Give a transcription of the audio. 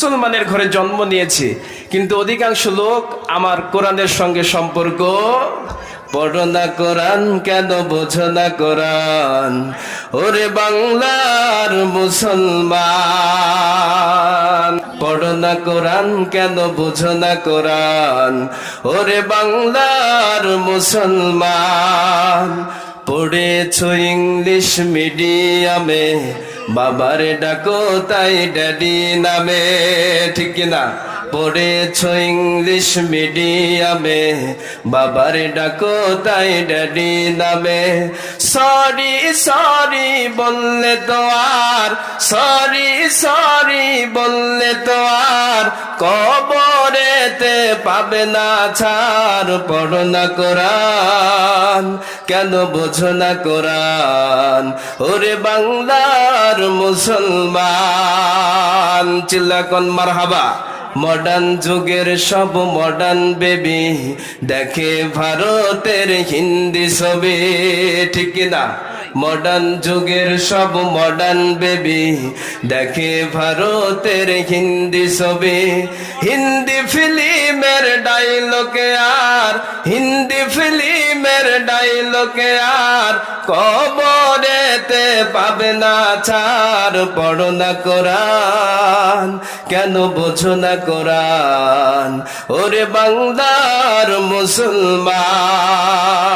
মুসলমানের ঘরে জন্ম নিয়েছি। কিন্তু অধিকাংশ লোক আমার কোরআনের সঙ্গে সম্পর্ক পড়ো না কোরআন, কেন বোঝো না কোরআন? ওরে বাংলার মুসলমান, পড়ো না কোরআন, কেন বোঝো না কোরআন? ওরে বাংলার মুসলমান পড়েছ ইংলিশ মিডিয়ামে, বাবারে ডাকো তাই ড্যাডি নামে। ঠিক না? পড়েছ ইংলিশ মিডিয়ামে, বাবারে ডাকো তাই ড্যাডি নামে। সরি সরি বললে তো আর সরি সরি বললে তো আর, কবরেতে পাবে না ছাড়, পড়ো না কোরআন, কেন বোঝো না কোরআন? ওরে বাংলার মুসলমান, চিল্লাকন মারহাবা। মডার্ন যুগের সব মডার্ন বেবি, দেখে ভারতের হিন্দি ছবি, ঠিক না মডার্ন যুগের সব মডার্ন বেবি। দেখে ভারতের হিন্দি ছবি। হিন্দি ফিল্মের ডাইলকে আর, হিন্দি ফিল্মের ডাইলকে আর কবরেতে পাবে না ছাড়। পড়ো না কোরআন, কেন বোঝো না কোরআন? ওরে বাংলার মুসলমান।